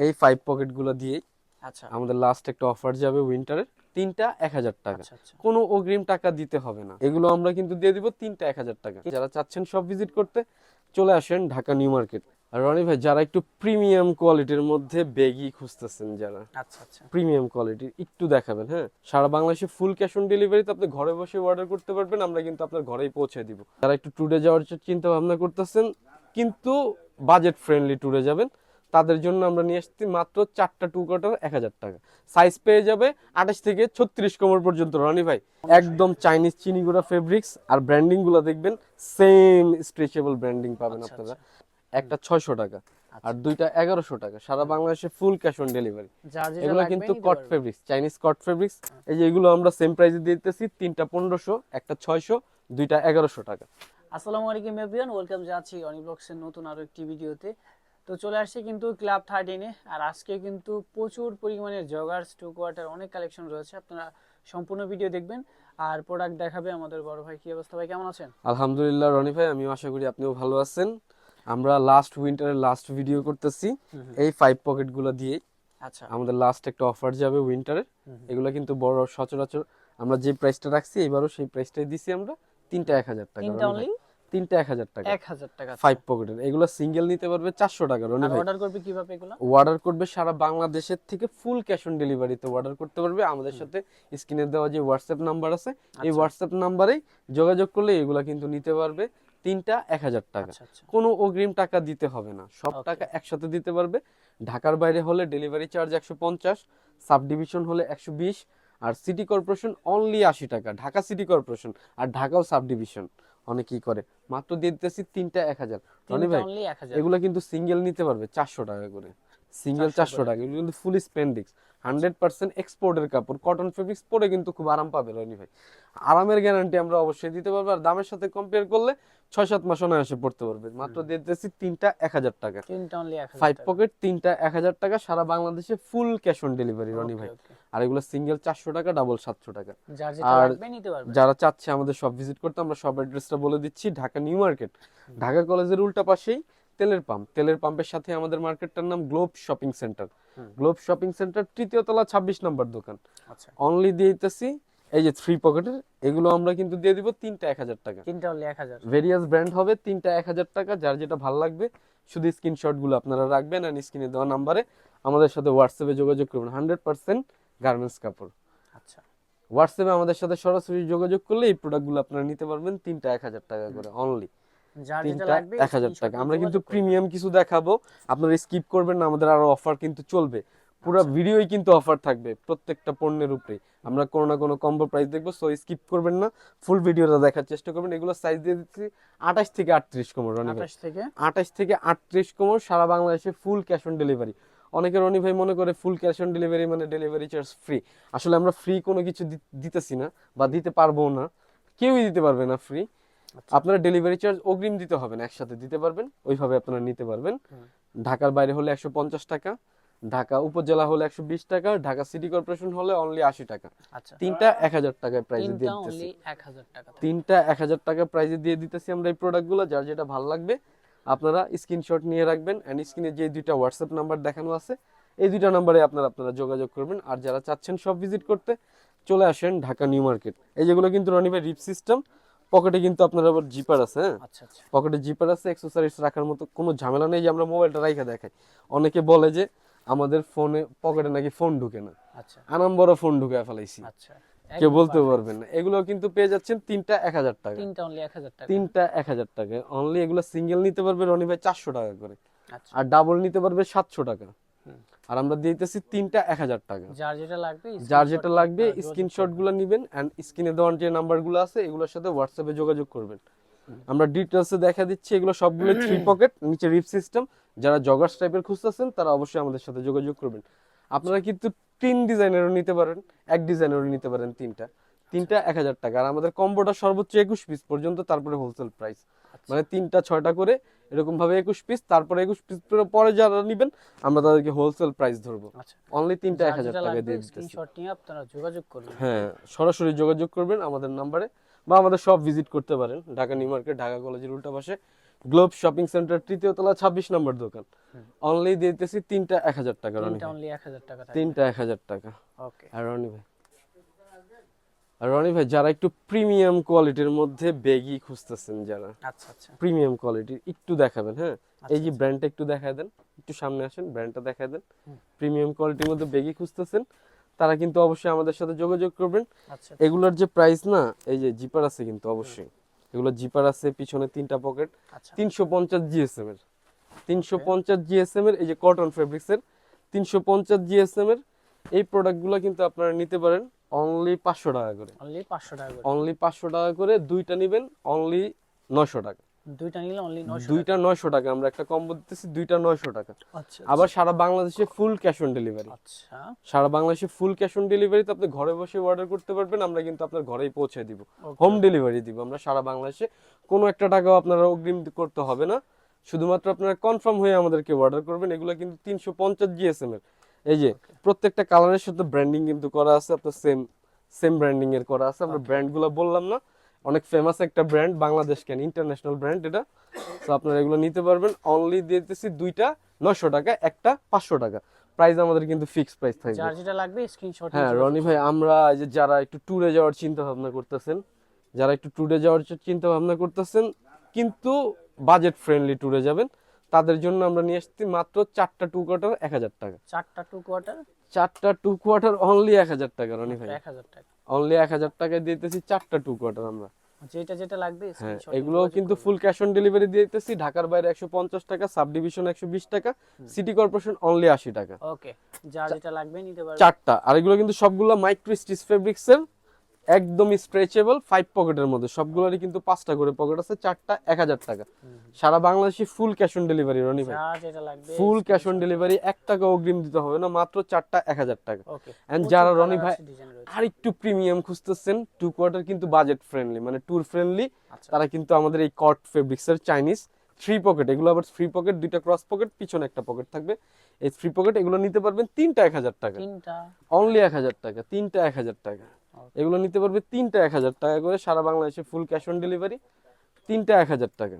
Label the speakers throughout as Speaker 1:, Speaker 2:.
Speaker 1: এই ফাইভ পকেটগুলো দিয়ে
Speaker 2: আচ্ছা।
Speaker 1: আমাদের লাস্ট একটা অফার যাবে উইন্টারের তিনটা এক হাজার টাকা।
Speaker 2: আচ্ছা আচ্ছা।
Speaker 1: কোনো অগ্রিম টাকা দিতে হবে না। এগুলো আমরা কিন্তু দিয়ে দিব তিনটা এক হাজার টাকা। যারা চাচ্ছেন সব ভিজিট করতে চলে আসেন ঢাকা নিউ মার্কেট। আর রনি ভাই যারা একটু প্রিমিয়াম কোয়ালিটির মধ্যে বেগি খুঁজতেছেন যারা
Speaker 2: আচ্ছা আচ্ছা।
Speaker 1: প্রিমিয়াম কোয়ালিটির একটু দেখাবেন হ্যাঁ? সারা বাংলাদেশে ফুল ক্যাশ অন ডেলিভারিতে আপনি ঘরে বসে অর্ডার করতে পারবেন আমরা কিন্তু আপনার ঘরেই পৌঁছে দিব। যারা একটু ট্যুরে যাওয়ার চিন্তা ভাবনা করতেছেন কিন্তু বাজেট ফ্রেন্ডলি ট্যুরে যাবেন তাদের জন্য আমরা নিয়ে আসছি মাত্র চারটা টু কোয়ার্টার এক হাজার টাকা। সাইজ পেয়ে যাবে আঠাশ থেকে ছত্রিশ কোমর পর্যন্ত রনি ভাই। একদম চাইনিজ চিনিগুড়া ফেব্রিক্স আর ব্র্যান্ডিংগুলো দেখবেন সেম স্ট্রেচেবল ব্র্যান্ডিং পাবেন
Speaker 2: আচ্ছা,
Speaker 1: আপনারা। একটা ছয়শো টাকা আর দুইটা এগারোশো টাকা। সারা বাংলাদেশে ফুল ক্যাশ অন ডেলিভারি এগুলো কিন্তু cot. Fabrics Chinese cot fabrics এই যে এগুলো আমরা সেম প্রাইসে দিতেছি তিনটা পনেরোশো একটা ছয়শো দুইটা এগারোশো টাকা।
Speaker 2: আসসালামু আলাইকুম এভরিওয়ান ওয়েলকাম যাচ্ছি অনি ব্লগসের নতুন আরও একটি ভিডিওতে। তো চলে আসছে কিন্তু ক্লাব থার্টিনে আর আজকে কিন্তু প্রচুর পরিমাণে জগার্স টু কোয়ার্টার অনেক কালেকশন রয়েছে। আপনারা সম্পূর্ণ ভিডিও দেখবেন। আর প্রোডাক্ট দেখাবে আমাদের বড় ভাই। কি অবস্থা ভাই? কেমন আছেন?
Speaker 1: আলহামদুলিল্লাহ রনি ভাই আমি আশা করি আপনিও ভালো আছেন। আমরা লাস্ট উইন্টারের লাস্ট ভিডিও করতেছি। এই ফাইভ পকেটগুলো দিয়ে
Speaker 2: আচ্ছা।
Speaker 1: আমাদের লাস্ট একটা অফার যাবে উইন্টারের এগুলো কিন্তু বড় সচরাচর আমরা যে প্রাইসটা রাখছি এবারও সেই প্রাইসটাই দিছি আমরা। তিনটা এক হাজার টাকা
Speaker 2: তিনটা
Speaker 1: এক হাজার টাকা।
Speaker 2: এক হাজার টাকা
Speaker 1: ফাইভ পকেটের এগুলো সিঙ্গেল নিতে পারবে চারশো টাকা রনি ভাই।
Speaker 2: অর্ডার করবে কীভাবে এগুলো?
Speaker 1: অর্ডার করবে সারা বাংলাদেশের থেকে ফুল ক্যাশ অন ডেলিভারিতে অর্ডার করতে পারবে। আমাদের সাথে স্ক্রিনে দেওয়া যে হোয়াটসঅ্যাপ নাম্বার আছে
Speaker 2: আচ্ছা।
Speaker 1: এই হোয়াটসঅ্যাপ নাম্বারেই যোগাযোগ করলে এগুলা কিন্তু নিতে পারবে তিনটা এক হাজার টাকা।
Speaker 2: আচ্ছা আচ্ছা।
Speaker 1: কোনো অগ্রিম টাকা দিতে হবে না। সব টাকা একসাথে দিতে পারবে। ঢাকার বাইরে হলে ডেলিভারি চার্জ একশো পঞ্চাশ সাব ডিভিশন হলে একশো বিশ আর সিটি কর্পোরেশন অনলি আশি টাকা। ঢাকা সিটি কর্পোরেশন আর ঢাকাও সাব ডিভিশন অনেকেই করে। মাত্র দিয়ে দিতেছি তিনটা এক হাজার। রনি ভাই এগুলো কিন্তু সিঙ্গেল নিতে পারবে চারশো টাকা করে। সিঙ্গেল চারশো টাকা এগুলো কিন্তু ফুল স্পেন্ডিক্স হান্ড্রেড পার্সেন্ট এক্সপোর্টের কাপড়। কটন ফেব্রিক্স পরে কিন্তু খুব আরাম পাবে রনি ভাই। আরামের গ্যারান্টি আমরা অবশ্যই দিতে পারব। আর দামের সাথে কম্পেয়ার করলে ছয় সাত মাস অনায়াসে পড়তে পারবে। মাত্র দিয়ে দিতেছি তিনটা এক হাজার টাকা। ফাইভ পকেট তিনটা এক হাজার টাকা সারা বাংলাদেশে full cash on delivery Roni ভাই। আর এগুলো সিঙ্গেল চারশো টাকা ডাবল সাতশো টাকা। আর যারা চাচ্ছে আমাদের সব ভিজিট করতে আমরা সব অ্যাড্রেসটা বলে দিচ্ছি ঢাকা নিউ মার্কেট। ঢাকা কলেজের উল্টা পাশেই তেলের পাম্প। তেলের পাম্পের সাথে আমাদের মার্কেটটার নাম globe shopping centre. Globe shopping centre তৃতীয় তলা ছাব্বিশ নম্বর দোকান।
Speaker 2: আচ্ছা।
Speaker 1: অনলি দিয়ে দিতেছি এই যে থ্রি পকেটের এগুলো আমরা কিন্তু দিয়ে দিব তিনটা এক হাজার টাকা।
Speaker 2: তিনটা অনলি এক হাজার।
Speaker 1: ভেরিয়াস ব্র্যান্ড হবে তিনটা এক হাজার টাকা। যার যেটা ভালো লাগবে শুধু স্ক্রিনশটগুলো আপনারা রাখবেন আর স্ক্রিনে দেওয়া নাম্বারে আমাদের সাথে হোয়াটসঅ্যাপে যোগাযোগ করবেন হান্ড্রেড পার্সেন্ট গার্মেন্টস কাপড়।
Speaker 2: আচ্ছা।
Speaker 1: হোয়াটসঅ্যাপে আমাদের সাথে সরাসরি যোগাযোগ করলে এই প্রোডাক্টগুলো আপনারা নিতে পারবেন তিনটা এক হাজার টাকা করে অনলি তিনটা এক হাজার টাকা। আমরা কিন্তু প্রিমিয়াম কিছু দেখাবো। আপনারা স্কিপ করবেন না আমাদের আরও অফার কিন্তু চলবে। পুরো
Speaker 2: আচ্ছা।
Speaker 1: ভিডিওই কিন্তু অফার থাকবে প্রত্যেকটা পণ্যের উপরে আমরা কোনো না কোনো কম্বো প্রাইস দেখব সো স্কিপ করবেন না। ফুল ভিডিওটা দেখার চেষ্টা করবেন। এগুলো সাইজ দিয়ে দিচ্ছি আঠাশ থেকে আটত্রিশ কোমর রনি
Speaker 2: আঠাশ থেকে?
Speaker 1: আঠাশ থেকে আটত্রিশ কোমর সারা বাংলাদেশে ফুল ক্যাশ অন ডেলিভারি অনেকে রনি ভাই মনে করে ফুল ক্যাশ অন ডেলিভারি মানে ডেলিভারি চার্জ ফ্রি আসলে আমরা ফ্রি কোনো কিছু দিতেছি না বা দিতে পারব না। কেউই দিতে পারবে না ফ্রি
Speaker 2: আচ্ছা।
Speaker 1: আপনারা ডেলিভারি চার্জ অগ্রিম দিতে হবে না একসাথে দিতে পারবেন ওইভাবে আপনারা নিতে পারবেন। ঢাকার বাইরে হলে একশো পঞ্চাশ টাকা ঢাকা উপজেলা হলে একশো বিশ টাকা ঢাকা সিটি কর্পোরেশন হলে অনলি আশি টাকা।
Speaker 2: আচ্ছা।
Speaker 1: তিনটা এক হাজার টাকায় প্রাইজে দিয়ে দিতেছি।
Speaker 2: টাকা।
Speaker 1: তিনটা এক হাজার টাকা প্রাইজে দিয়ে দিতেছি আমরা এই প্রোডাক্টগুলো যার যেটা ভালো লাগবে আপনারা স্ক্রিনশট নিয়ে রাখবেন অ্যান্ড স্ক্রিনে যে দুইটা হোয়াটসঅ্যাপ নাম্বার দেখানো আছে এই দুইটা নাম্বারে আপনারা আপনারা যোগাযোগ করবেন। আর যারা চাচ্ছেন সব ভিজিট করতে চলে আসেন ঢাকা নিউ মার্কেট। এই যেগুলো কিন্তু রনি ভাই রিপ সিস্টেম পকেটে কিন্তু আপনার আবার জিপার আছে হ্যাঁ?
Speaker 2: আচ্ছা আচ্ছা।
Speaker 1: পকেটে জিপার আছে এক্সেসরিজ রাখার মতো কোনো ঝামেলা নেই যে আমরা মোবাইলটা রাইখা দেখাই। অনেকে বলে যে আমাদের ফোনে পকেটে নাকি ফোন ঢুকে না।
Speaker 2: আচ্ছা।
Speaker 1: আনাম বড় ফোন ঢুকে ফেলাইছি।
Speaker 2: আচ্ছা।
Speaker 1: কেউ
Speaker 2: perfect।
Speaker 1: পারবেন না। এগুলো কিন্তু পেয়ে যাচ্ছেন তিনটা এক হাজার টাকা।
Speaker 2: তিনটা অনলি এক হাজার টাকা।
Speaker 1: তিনটা এক হাজার টাকা। অনলি এগুলো সিঙ্গেল নিতে পারবে রনি ভাই চারশো টাকা করে।
Speaker 2: আচ্ছা।
Speaker 1: আর ডাবল নিতে পারবে সাতশো টাকা। আর আমরা দিতেছি তিনটা এক হাজার টাকা।
Speaker 2: যার যেটা লাগবে
Speaker 1: যার যেটা লাগবে স্ক্রিনশটগুলো নিবেন অ্যান্ড স্ক্রিনে দেওয়ার যে নাম্বারগুলো আছে এগুলোর সাথে হোয়াটসঅ্যাপে যোগাযোগ করবেন। আমরা ডিটেলসে দেখা দিচ্ছি এগুলো সবগুলো থ্রি পকেট নিচে রিপ সিস্টেম যারা জগার্স টাইপের খুঁজতেছেন তারা অবশ্যই আমাদের সাথে যোগাযোগ করবেন। আপনারা কিন্তু তিন ডিজাইনেরও নিতে পারেন এক ডিজাইনেরও নিতে পারেন তিনটা। তিনটা এক হাজার টাকা। আর আমাদের কম্বোটা সর্বোচ্চ একুশ পিস পর্যন্ত তারপরে হোলসেল প্রাইস। মানে তিনটা ছয়টা করে এরকম ভাবে একুশ পিস তারপরে একুশ পিস পরে যারা নিবেন আমরা তাদেরকে হোলসেল প্রাইস ধরবো।
Speaker 2: আচ্ছা।
Speaker 1: অনলি তিনটা এক হাজার টাকা দিয়ে
Speaker 2: আপনারা যোগাযোগ করবেন।
Speaker 1: হ্যাঁ সরাসরি যোগাযোগ করবেন আমাদের নাম্বারে বা আমাদের সব ভিজিট করতে পারেন। ঢাকা নিউ মার্কেট ঢাকা কলেজের উল্টা পাশে গ্লোব শপিং সেন্টার তৃতীয় তলা ছাব্বিশ নম্বর দোকান। অনলি দিতেছি তিনটা এক হাজার টাকা
Speaker 2: তিনটা এক হাজার টাকা
Speaker 1: তিনটা এক হাজার টাকা।
Speaker 2: ওকে
Speaker 1: আর রনি ভাই আর রনি ভাই যারা একটু প্রিমিয়াম কোয়ালিটির মধ্যে বেগি খুঁজতেছেন যারা
Speaker 2: আচ্ছা আচ্ছা।
Speaker 1: প্রিমিয়াম কোয়ালিটির একটু দেখাবেন হ্যাঁ? এই যে ব্র্যান্ডটা একটু দেখায় দেন একটু সামনে আসেন ব্র্যান্ডটা দেখায় দেন। প্রিমিয়াম কোয়ালিটির মধ্যে বেগি খুঁজতেছেন তারা কিন্তু অবশ্যই আমাদের সাথে যোগাযোগ করবেন।
Speaker 2: আচ্ছা
Speaker 1: এগুলোর যে প্রাইস না এই যে জিপার আছে কিন্তু অবশ্যই। এগুলো জিপার আছে পিছনে তিনটা পকেট
Speaker 2: আচ্ছা।
Speaker 1: তিনশো পঞ্চাশ জিএসএম এর। তিনশো পঞ্চাশ জিএসএম এর এই যে কটন ফেব্রিক্স এর তিনশো পঞ্চাশ জিএসএম এর এই প্রোডাক্টগুলো কিন্তু আপনারা নিতে পারেন। অনলি পাঁচশো টাকা করে।
Speaker 2: অনলি পাঁচশো টাকা করে।
Speaker 1: অনলি পাঁচশো টাকা করে দুইটা নিবেন অনলি নয়শো টাকা।
Speaker 2: দুইটা নিলে অনলি
Speaker 1: দুইটা নয়শো টাকা আমরা একটা কম্বো দিতেছি দুইটা নয়শো টাকা।
Speaker 2: আচ্ছা
Speaker 1: আবার সারা বাংলাদেশে ফুল ক্যাশ অন ডেলিভারি
Speaker 2: আচ্ছা।
Speaker 1: সারা বাংলাদেশে ফুল ক্যাশ অন ডেলিভারিতে আপনি ঘরে বসে অর্ডার করতে পারবেন আমরা কিন্তু আপনার ঘরেই পৌঁছে দিব। হোম ডেলিভারি দিব। আমরা সারা বাংলাদেশে কোনো একটা টাকাও আপনারা অগ্রিম করতে হবে না। শুধুমাত্র আপনারা কনফার্ম হয়ে আমাদেরকে অর্ডার করবেন এগুলো কিন্তু তিনশো পঞ্চাশ জিএসএম এর। এই যে প্রত্যেকটা কালারের সাথে ব্র্যান্ডিং কিন্তু করা আছে আপনার সেম সেম ব্র্যান্ডিং এর করা আছে। আমরা ব্র্যান্ডগুলো বললাম না অনেক ফেমাস একটা ব্র্যান্ড বাংলাদেশ কেন ইন্টারন্যাশনাল ব্র্যান্ড এটা। তো আপনারা এগুলো নিতে পারবেন। অনলি দিতেছি দুইটা নশো টাকা একটা পাঁচশো টাকা। প্রাইস আমাদের কিন্তু ফিক্সড প্রাইস থাকবে।
Speaker 2: যার যেটা লাগবে স্ক্রিনশট
Speaker 1: হ্যাঁ রনি ভাই আমরা এই যে যারা একটু ট্যুরে যাওয়ার চিন্তা ভাবনা করতেছেন যারা একটু ট্যুরে যাওয়ার চিন্তা ভাবনা করতেছেন কিন্তু বাজেট ফ্রেন্ডলি ট্যুরে যাবেন। তাদের জন্য আমরা নিয়ে আসছি মাত্র চারটা টু কোয়ার্টার এক হাজার টাকা।
Speaker 2: চারটা টু কোয়ার্টার
Speaker 1: চারটা টু কোয়ার্টার অনলি এক হাজার টাকা রনি ভাই।
Speaker 2: এক হাজার টাকা।
Speaker 1: অনলি এক হাজার টাকায় দিতেছি চারটা টু কোয়ার্টার আমরা।
Speaker 2: যেটা যেটা লাগবে
Speaker 1: হ্যাঁ এগুলো কিন্তু ফুল ক্যাশ অন ডেলিভারি দিয়ে দিতেছি ঢাকার বাইরে একশো পঞ্চাশ টাকা সাব ডিভিশন একশো বিশ টাকা সিটি কর্পোরেশন অনলি আশি টাকা।
Speaker 2: ওকে যার যেটা লাগবে নিতে পারবে
Speaker 1: চারটা আর এগুলো কিন্তু সবগুলো মাইক্রো স্টিচ ফেব্রিক্সের একদম স্ট্রেচেবল ফাইভ পকেটের মধ্যে। সবগুলোরই কিন্তু পাঁচটা করে পকেট আছে চারটা এক হাজার টাকা। সারা বাংলাদেশে full cash on delivery Roni ভাই। ফুল ক্যাশ অন ডেলিভারি এক টাকা অগ্রিম দিতে হবে না মাত্র চারটা এক হাজার টাকা। And যারা রনি ভাই আর একটু প্রিমিয়াম খুঁজতেছেন টু কোয়ার্টার কিন্তু বাজেট ফ্রেন্ডলি মানে ট্যুর ফ্রেন্ডলি
Speaker 2: আচ্ছা।
Speaker 1: তারা কিন্তু আমাদের এই কট ফেব্রিক্সের চাইনিজ থ্রি পকেট এগুলো আবার থ্রি পকেট দুইটা ক্রস পকেট পিছনে একটা পকেট থাকবে। এই থ্রি পকেট এগুলো নিতে পারবেন তিনটা এক হাজার টাকা। অনলি এক হাজার টাকা তিনটা এক হাজার টাকা। এগুলো নিতে পারবে তিনটা এক হাজার টাকা করে সারা বাংলাদেশে ফুল ক্যাশ অন ডেলিভারি তিনটা এক হাজার টাকা।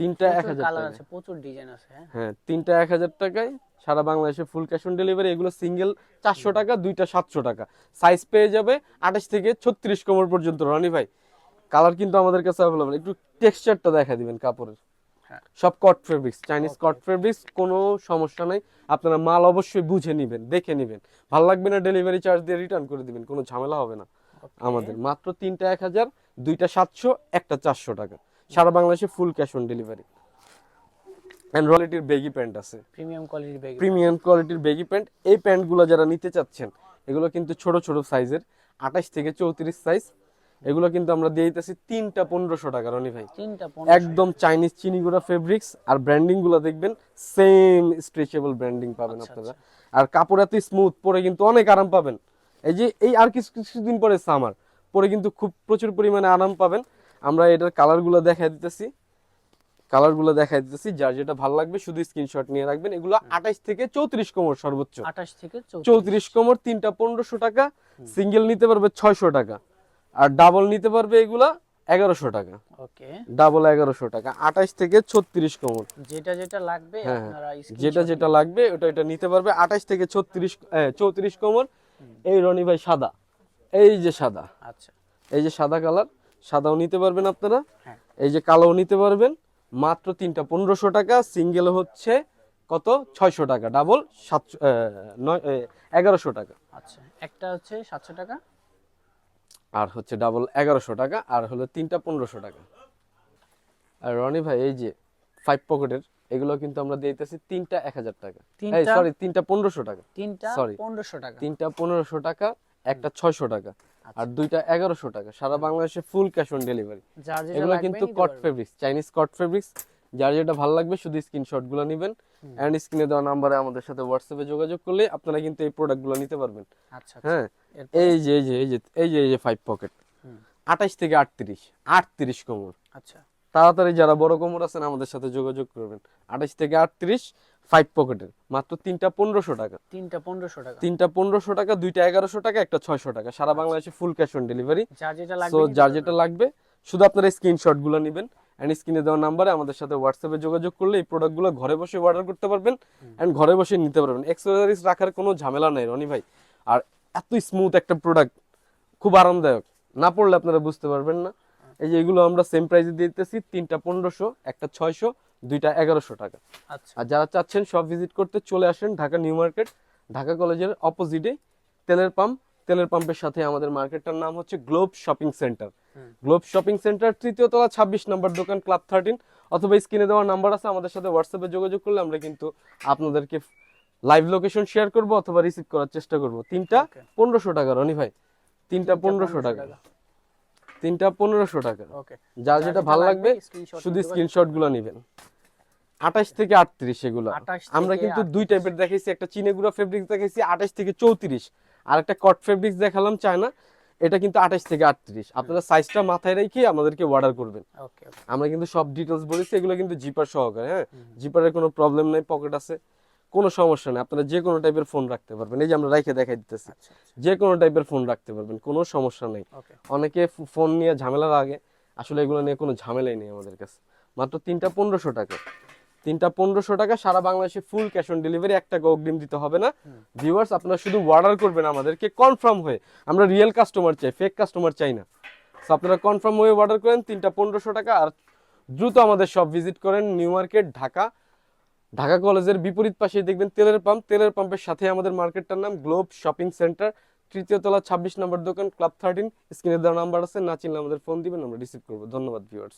Speaker 1: তিনটা এক হাজার টাকা
Speaker 2: আছে প্রচুর ডিজাইন আছে হ্যাঁ।
Speaker 1: হ্যাঁ তিনটা এক হাজার টাকায় সারা বাংলাদেশে ফুল ক্যাশ অন ডেলিভারি এগুলো সিঙ্গেল চারশো টাকা দুইটা সাতশো টাকা। সাইজ পেয়ে যাবে আঠাশ থেকে ছত্রিশ কোমর পর্যন্ত। রনি ভাই কালার কিন্তু আমাদের কাছে অ্যাভেলেবল একটু টেক্সচারটা দেখা দিবেন কাপড়ের। সব cot fabrics Chinese cot fabrics কোনো সমস্যা নাই। আপনারা মাল অবশ্যই বুঝে নেবেন দেখে নেবেন। ভালো লাগবে না ডেলিভারি চার্জ দিয়ে রিটার্ন করে দিবেন কোনো ঝামেলা হবে না আমাদের। মাত্র তিনটা এক হাজার দুইটা সাতশো একটা চারশো টাকা। সারা বাংলাদেশে full cash on delivery and baggy pant আছে।
Speaker 2: প্রিমিয়াম কোয়ালিটির ব্যাগ
Speaker 1: প্রিমিয়াম কোয়ালিটির বেগি প্যান্ট এই প্যান্টগুলো যারা নিতে চাচ্ছেন এগুলো কিন্তু ছোট ছোট সাইজের আঠাশ থেকে চৌত্রিশ সাইজ এগুলো কিন্তু আমরা দিয়ে দিতেছি তিনটা পনেরোশো টাকা রনি ভাই।
Speaker 2: তিনটা
Speaker 1: একদম চাইনিজ চিনিগুড়া ফেব্রিক্স আর ব্র্যান্ডিংগুলো দেখবেন সেম স্ট্রেচেবল ব্র্যান্ডিং পাবেন
Speaker 2: আচ্ছা,
Speaker 1: আপনারা। আর কাপড় এত স্মুথ পরে কিন্তু অনেক আরাম পাবেন। এই যে এই আর কিছু কিছুদিন পরে সামার পরে কিন্তু খুব প্রচুর পরিমাণে আরাম পাবেন। আমরা এটার কালারগুলো দেখাই দিতেছি। কালারগুলো দেখাই দিতেছি যার যেটা ভালো লাগবে শুধু স্ক্রিনশট নিয়ে রাখবেন। এগুলো আঠাশ থেকে চৌত্রিশ কোমর সর্বোচ্চ।
Speaker 2: আঠাশ থেকে চৌত্রিশ।
Speaker 1: কোমর তিনটা পনেরোশো টাকা সিঙ্গেল নিতে পারবে ছয়শো টাকা। আর ডাবল নিতে পারবে এগুলা এগারোশো টাকা।
Speaker 2: ওকে।
Speaker 1: ডাবল এগারোশো টাকা। আঠাশ থেকে ছত্রিশ কোমর।
Speaker 2: যেটা যেটা লাগবে
Speaker 1: হ্যাঁ,
Speaker 2: আপনারা
Speaker 1: যেটা যেটা লাগবে ওটা এটা নিতে পারবে। আঠাশ থেকে ছত্রিশ চৌত্রিশ কোমর। এই রনি ভাই সাদা। এই যে সাদা।
Speaker 2: আচ্ছা।
Speaker 1: এই যে সাদা কালার সাদাও নিতে পারবেন আপনারা।
Speaker 2: হ্যাঁ।
Speaker 1: এই যে কালোও নিতে পারবেন। মাত্র তিনটা পনেরোশো টাকা। সিঙ্গেল হচ্ছে কত? ছয়শো টাকা। ডাবল সাতশো নয় এগারোশো টাকা।
Speaker 2: আচ্ছা। একটা হচ্ছে সাতশো টাকা।
Speaker 1: আর হচ্ছে ডাবল এগারোশো টাকা আর হলো তিনটা পনেরোশো টাকা। আর রনি ভাই এই যে ফাইভ পকেটের এগুলো কিন্তু আমরা দিতেছি তিনটা এক হাজার টাকা। সরি তিনটা? পনেরোশো টাকা।
Speaker 2: তিনটা
Speaker 1: Sorry.
Speaker 2: পনেরোশো টাকা।
Speaker 1: তিনটা পনেরোশো টাকা একটা ছয়শো টাকা আর দুইটা এগারোশো টাকা। সারা বাংলাদেশে ফুল ক্যাশ অন ডেলিভারি এগুলো কিন্তু cot fabrics Chinese cot fabrics যার যেটা ভালো লাগবে শুধু স্ক্রিনশটগুলো নেবেন এন্ড স্ক্রিনে দেওয়া নাম্বারে আমাদের সাথে হোয়াটসঅ্যাপে যোগাযোগ করলে আপনারা কিন্তু এই প্রোডাক্টগুলো নিতে পারবেন।
Speaker 2: আচ্ছা আচ্ছা।
Speaker 1: হ্যাঁ এই যে এই যে এই যে এই যে এই যে ফাইভ পকেট আঠাশ থেকে আটত্রিশ আটত্রিশ কোমর।
Speaker 2: আচ্ছা।
Speaker 1: তাড়াতাড়ি যারা বড় কোমর আছেন আমাদের সাথে যোগাযোগ করবেন। আঠাশ থেকে আটত্রিশ ফাইভ পকেটের মাত্র তিনটা পনেরোশো টাকা।
Speaker 2: তিনটা পনেরোশো টাকা।
Speaker 1: তিনটা পনেরোশো টাকা দুইটা এগারোশো টাকা একটা ছয়শো টাকা। সারা বাংলাদেশে ফুল ক্যাশ অন ডেলিভারি
Speaker 2: যার যেটা লাগবে
Speaker 1: যার যেটা লাগবে শুধু আপনারা স্ক্রিনশটগুলো নেবেন। অ্যান্ড স্ক্রিনে দেওয়া নাম্বারে আমাদের সাথে হোয়াটসঅ্যাপে যোগাযোগ করলে এই প্রোডাক্টগুলো ঘরে বসে অর্ডার করতে পারবেন অ্যান্ড ঘরে বসে নিতে পারবেন। এক্সেসরিজ রাখার কোনো ঝামেলা নাই রনি ভাই। আর এত স্মুথ একটা প্রোডাক্ট খুব আরামদায়ক। না পড়লে আপনারা বুঝতে পারবেন না। এই যে এগুলো আমরা সেম প্রাইসে দিতেছি তিনটা পনেরোশো একটা ছয়শো দুইটা এগারোশো টাকা।
Speaker 2: আচ্ছা।
Speaker 1: আর যারা চাচ্ছেন সব ভিজিট করতে চলে আসেন ঢাকা নিউ মার্কেট ঢাকা কলেজের অপোজিটে তেলের পাম্প তেলের পাম্পের সাথে আমাদের মার্কেটটার নাম হচ্ছে globe shopping centre. Globe shopping centre তৃতীয় তলা ছাব্বিশ নম্বর দোকান ক্লাব থার্টিন। অথবা স্ক্রিনে দেওয়া নাম্বার আছে আমাদের সাথে হোয়াটসঅ্যাপে যোগাযোগ করলে আমরা কিন্তু আপনাদেরকে লাইভ লোকেশন শেয়ার করব অথবা রিসিভ করার চেষ্টা করব। তিনটা পনেরোশো টাকা রনি ভাই। তিনটা পনেরোশো টাকা। তিনটা পনেরোশো টাকা। যার যেটা ভালো লাগবে শুধু। স্ক্রিনশটগুলো নেবেন। আঠাশ থেকে আটত্রিশ এগুলো। আমরা কিন্তু দুই টাইপের দেখাইছি একটা চিনে গুঁড়া ফেব্রিক্স দেখাইছি আঠাশ থেকে চৌত্রিশ। আর একটা কট ফেব্রিক্স দেখালাম চায়না এটা কিন্তু আঠাশ থেকে আটত্রিশ। আপনারা সাইজটা মাথায় রেখে আমাদেরকে অর্ডার করবেন। আমরা কিন্তু সব ডিটেলস বলেছি এগুলো কিন্তু জিপার সহকারে হ্যাঁ? জিপারের কোনো প্রবলেম নেই পকেট আছে কোনো সমস্যা নেই। আপনারা যে কোনো টাইপের ফোন রাখতে পারবেন। এই যে আমরা রাইখে দেখাই দিতেছি।
Speaker 2: আচ্ছা
Speaker 1: যে কোনো টাইপের ফোন রাখতে পারবেন কোনো সমস্যা নেই। অনেকে ফোন নিয়ে ঝামেলা লাগে। আসলে এগুলো নিয়ে কোনো ঝামেলাই নেই আমাদের কাছে। মাত্র তিনটা পনেরোশো টাকা। তিনটা পনেরোশো টাকা সারা বাংলাদেশে ফুল ক্যাশ অন ডেলিভারি এক টাকা অগ্রিম দিতে হবে না। ভিউয়ার্স আপনারা শুধু অর্ডার করবেন আমাদেরকে কনফার্ম হয়ে। আমরা রিয়েল কাস্টমার চাই ফেক কাস্টমার চাই না। আপনারা কনফার্ম হয়ে অর্ডার করেন তিনটা পনেরোশো টাকা আর দ্রুত আমাদের সব ভিজিট করেন নিউ মার্কেট ঢাকা। ঢাকা কলেজের বিপরীত পাশে দেখবেন তেলের পাম্প তেলের পাম্পের সাথে আমাদের মার্কেটটার নাম গ্লোব শপিং সেন্টার তৃতীয় তলা ছাব্বিশ নম্বর দোকান ক্লাব থার্টিন স্ক্রিনে দেওয়া নাম্বার আছে না চিনলে আমাদের ফোন দিবেন আমরা রিসিভ করব। ধন্যবাদ ভিউয়ার্স